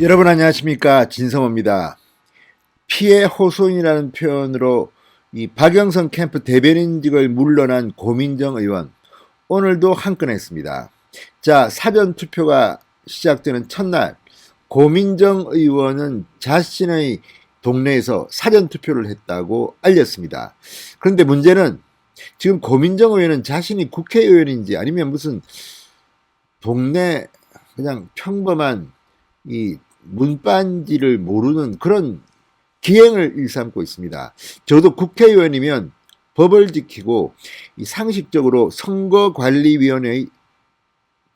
여러분 안녕하십니까 진성호입니다. 피해 호소인이라는 표현으로 이 박영선 캠프 대변인직을 물러난 고민정 의원 오늘도 한 건 했습니다. 자 사전 투표가 시작되는 첫날 고민정 의원은 자신의 동네에서 사전 투표를 했다고 알렸습니다. 그런데 문제는 지금 고민정 의원은 자신이 국회의원인지 아니면 무슨 동네 그냥 평범한 이 문반지를 모르는 그런 기행을 일삼고 있습니다. 저도 국회의원이면 법을 지키고 이 상식적으로 선거관리위원회의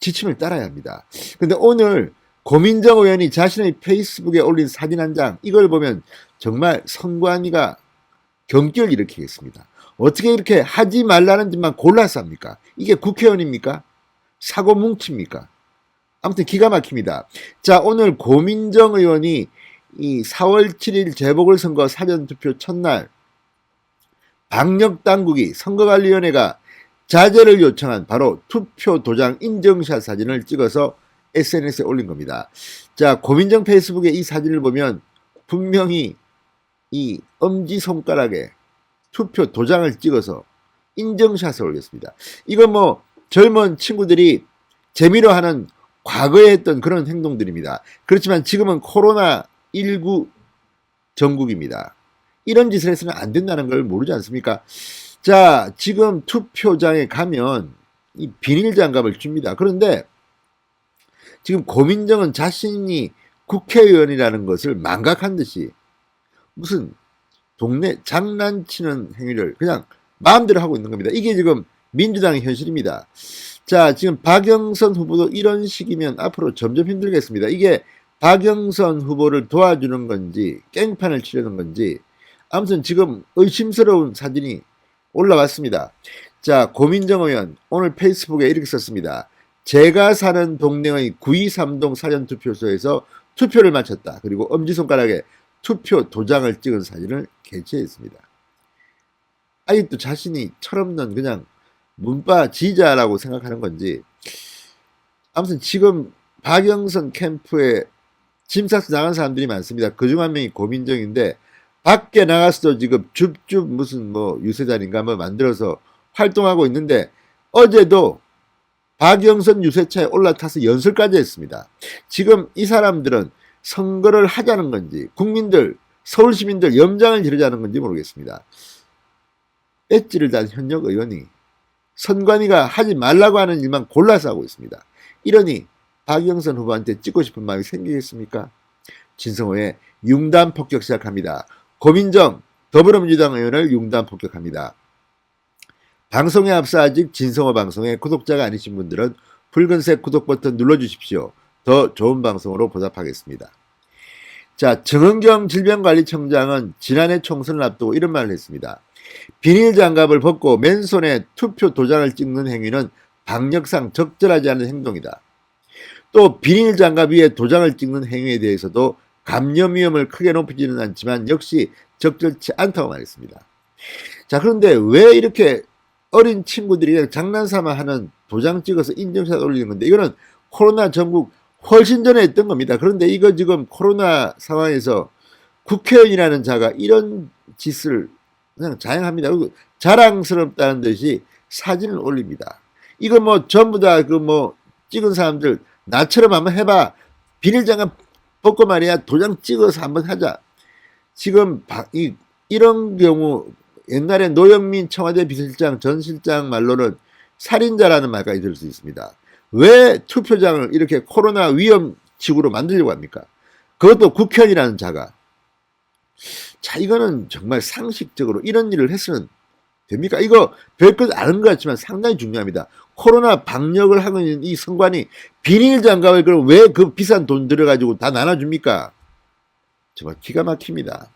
지침을 따라야 합니다. 그런데 오늘 고민정 의원이 자신의 페이스북에 올린 사진 한 장 이걸 보면 정말 선관위가 경기를 일으키겠습니다. 어떻게 이렇게 하지 말라는 짓만 골라서 합니까? 이게 국회의원입니까? 사고 뭉칩니까? 아무튼 기가 막힙니다. 자, 오늘 고민정 의원이 이 4월 7일 재보궐선거 사전투표 첫날 방역당국이 선거관리위원회가 자제를 요청한 바로 투표 도장 인증샷 사진을 찍어서 SNS에 올린 겁니다. 자, 고민정 페이스북에 이 사진을 보면 분명히 이 엄지손가락에 투표 도장을 찍어서 인증샷을 올렸습니다. 이건 뭐 젊은 친구들이 재미로 하는 과거에 했던 그런 행동들입니다. 그렇지만 지금은 코로나19 전국입니다. 이런 짓을 해서는 안 된다는 걸 모르지 않습니까? 자, 지금 투표장에 가면 이 비닐 장갑을 줍니다. 그런데 지금 고민정은 자신이 국회의원이라는 것을 망각한 듯이 무슨 동네 장난치는 행위를 그냥 마음대로 하고 있는 겁니다. 이게 지금 민주당의 현실입니다. 자, 지금 박영선 후보도 이런 식이면 앞으로 점점 힘들겠습니다. 이게 박영선 후보를 도와주는 건지 깽판을 치려는 건지 아무튼 지금 의심스러운 사진이 올라왔습니다. 자, 고민정 의원 오늘 페이스북에 이렇게 썼습니다. 제가 사는 동네의 923동 사전 투표소에서 투표를 마쳤다. 그리고 엄지손가락에 투표 도장을 찍은 사진을 게재했습니다. 아직도 자신이 철없는 그냥 문바 지자라고 생각하는 건지 아무튼 지금 박영선 캠프에 짐싸서 나간 사람들이 많습니다. 그 중 한 명이 고민정인데 밖에 나가서도 지금 줍줍 무슨 뭐 유세단인가 뭐 만들어서 활동하고 있는데 어제도 박영선 유세차에 올라타서 연설까지 했습니다. 지금 이 사람들은 선거를 하자는 건지 국민들 서울 시민들 염장을 지르자는 건지 모르겠습니다. 엣지를 단 현역 의원이 선관위가 하지 말라고 하는 일만 골라서 하고 있습니다. 이러니 박영선 후보한테 찍고 싶은 마음이 생기겠습니까? 진성호의 융단 폭격 시작합니다. 고민정 더불어민주당 의원을 융단 폭격합니다. 방송에 앞서 아직 진성호 방송의 구독자가 아니신 분들은 붉은색 구독 버튼 눌러주십시오. 더 좋은 방송으로 보답하겠습니다. 자, 정은경 질병관리청장은 지난해 총선을 앞두고 이런 말을 했습니다. 비닐 장갑을 벗고 맨손에 투표 도장을 찍는 행위는 방역상 적절하지 않은 행동이다. 또 비닐 장갑 위에 도장을 찍는 행위에 대해서도 감염 위험을 크게 높이지는 않지만 역시 적절치 않다고 말했습니다. 자, 그런데 왜 이렇게 어린 친구들이 장난삼아 하는 도장 찍어서 인증샷 올리는 건데 이거는 코로나 전국 훨씬 전에 했던 겁니다. 그런데 이거 지금 코로나 상황에서 국회의원이라는 자가 이런 짓을 그냥 자행합니다. 그리고 자랑스럽다는 듯이 사진을 올립니다. 이거 뭐 전부 다 그 뭐 찍은 사람들 나처럼 한번 해봐. 비닐장갑 벗고 말이야 도장 찍어서 한번 하자. 지금 이, 이런 경우 옛날에 노영민 청와대 비서실장 전 실장 말로는 살인자라는 말까지 들을 수 있습니다. 왜 투표장을 이렇게 코로나 위험 지구로 만들려고 합니까? 그것도 국회의원이라는 자가. 자, 이거는 정말 상식적으로 이런 일을 했으면 됩니까? 이거 별것 아는 것 같지만 상당히 중요합니다. 코로나 방역을 하고 있는 이 선관이 비닐 장갑을 그럼 왜 그 비싼 돈 들여가지고 다 나눠줍니까? 정말 기가 막힙니다.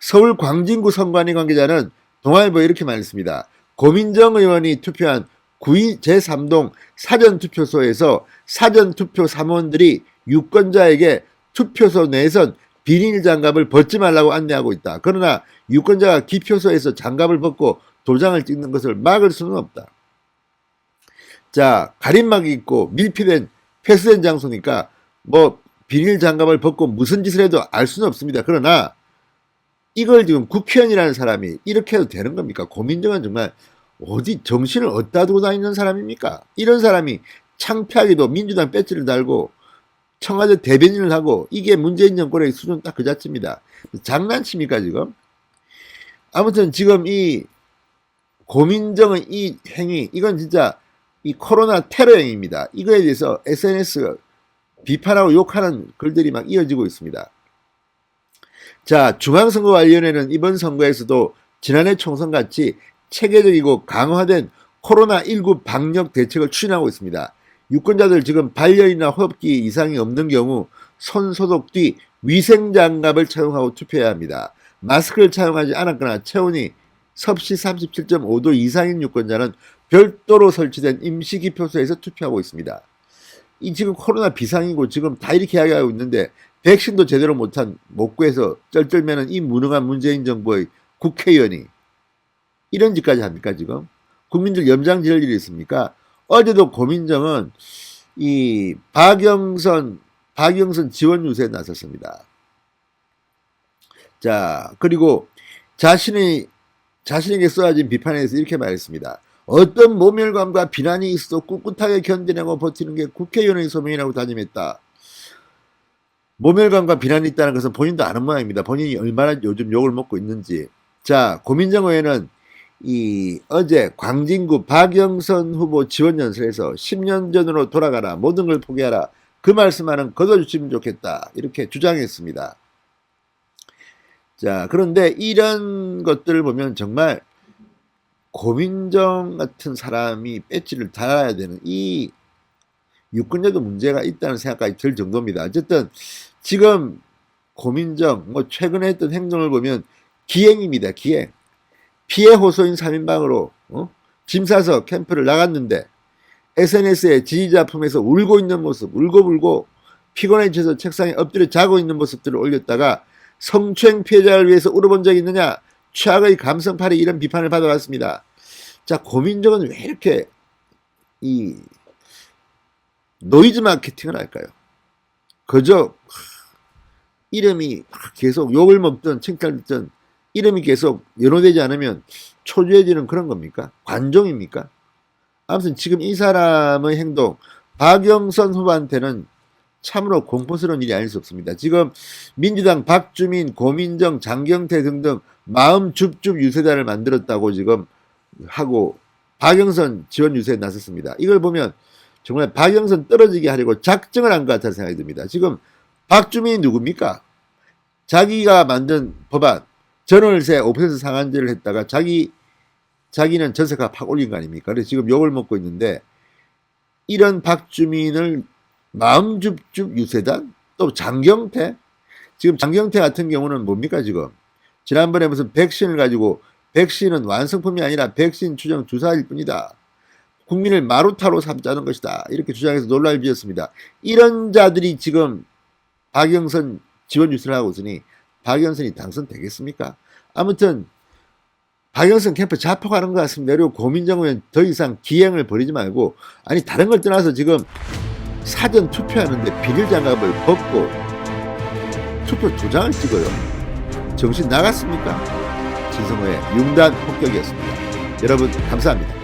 서울 광진구 선관위 관계자는 동아일보에 이렇게 말했습니다. 고민정 의원이 투표한 9위 제3동 사전투표소에서 사전투표 사무원들이 유권자에게 투표소 내에선 비닐 장갑을 벗지 말라고 안내하고 있다. 그러나 유권자가 기표소에서 장갑을 벗고 도장을 찍는 것을 막을 수는 없다. 자, 가림막이 있고 밀폐된 폐쇄된 장소니까 뭐 비닐 장갑을 벗고 무슨 짓을 해도 알 수는 없습니다. 그러나 이걸 지금 국회의원이라는 사람이 이렇게 해도 되는 겁니까? 고민정은 정말 어디 정신을 어디다 두고 다니는 사람입니까? 이런 사람이 창피하게도 민주당 배지를 달고 청와대 대변인을 하고 이게 문재인 정권의 수준 딱 그 자체입니다. 장난칩니까 지금? 아무튼 지금 이 고민정의 이 행위 이건 진짜 이 코로나 테러 행위입니다. 이거에 대해서 SNS 비판하고 욕하는 글들이 막 이어지고 있습니다. 자, 중앙선거관리위원회는 이번 선거에서도 지난해 총선 같이 체계적이고 강화된 코로나19 방역 대책을 추진하고 있습니다. 유권자들 지금 발열이나 호흡기 이상이 없는 경우 손 소독 뒤 위생장갑을 착용하고 투표해야 합니다. 마스크를 착용하지 않았거나 체온이 섭씨 37.5도 이상인 유권자는 별도로 설치된 임시기표소에서 투표하고 있습니다. 이 지금 코로나 비상이고 지금 다 이렇게 이야기하고 있는데 백신도 제대로 못한 못 구해서 쩔쩔매는 이 무능한 문재인 정부의 국회의원이 이런 짓까지 합니까 지금? 국민들 염장 지을 일이 있습니까? 어제도 고민정은 이 박영선 박영선 지원 유세에 나섰습니다. 자 그리고 자신이 자신에게 쏘아진 비판에 대해서 이렇게 말했습니다. 어떤 모멸감과 비난이 있어도 꿋꿋하게 견디내고 버티는 게 국회의원의 소명이라고 다짐했다. 모멸감과 비난이 있다는 것은 본인도 아는 모양입니다. 본인이 얼마나 요즘 욕을 먹고 있는지. 자, 고민정 의원은 이 어제 광진구 박영선 후보 지원 연설에서 10년 전으로 돌아가라 모든 걸 포기하라 그 말씀하는 거둬주시면 좋겠다 이렇게 주장했습니다. 자 그런데 이런 것들을 보면 정말 고민정 같은 사람이 배지를 달아야 되는 이 유권자도 문제가 있다는 생각까지 들 정도입니다. 어쨌든 지금 고민정 뭐 최근에 했던 행동을 보면 기행입니다. 기행. 피해 호소인 3인방으로 어? 짐 싸서 캠프를 나갔는데 SNS에 지지자 품에서 울고 있는 모습, 울고불고 피곤해 지서 책상에 엎드려 자고 있는 모습들을 올렸다가 성추행 피해자를 위해서 울어본 적 있느냐? 최악의 감성팔이 이런 비판을 받아왔습니다. 자, 고민정은 왜 이렇게 이 노이즈 마케팅을 할까요? 그저 이름이 계속 욕을 먹든 칭찬을 듣든 이름이 계속 연호되지 않으면 초조해지는 그런 겁니까? 관종입니까? 아무튼 지금 이 사람의 행동, 박영선 후보한테는 참으로 공포스러운 일이 아닐 수 없습니다. 지금 민주당 박주민, 고민정, 장경태 등등 마음 줍줍 유세단을 만들었다고 지금 하고 박영선 지원 유세에 나섰습니다. 이걸 보면 정말 박영선 떨어지게 하려고 작정을 한 것 같다는 생각이 듭니다. 지금 박주민이 누굽니까? 자기가 만든 법안, 전월세 5% 상한제를 했다가 자기 자기는 전세가 팍 올린 거 아닙니까? 그래서 지금 욕을 먹고 있는데 이런 박주민을 마음줍줍 유세단 또 장경태 지금 장경태 같은 경우는 뭡니까 지금 지난번에 무슨 백신을 가지고 백신은 완성품이 아니라 백신 추정 주사일 뿐이다. 국민을 마루타로 삼자는 것이다. 이렇게 주장해서 논란을 빚었습니다. 이런 자들이 지금 박영선 지원 유세를 하고 있으니 박영선이 당선되겠습니까? 아무튼 박영선 캠프 자폭하는 것 같습니다. 그리고 고민정 의원 더 이상 기행을 벌이지 말고 아니 다른 걸 떠나서 지금 사전 투표하는데 비닐 장갑을 벗고 투표 도장을 찍어요. 정신 나갔습니까? 진성호의 융단 폭격이었습니다. 여러분 감사합니다.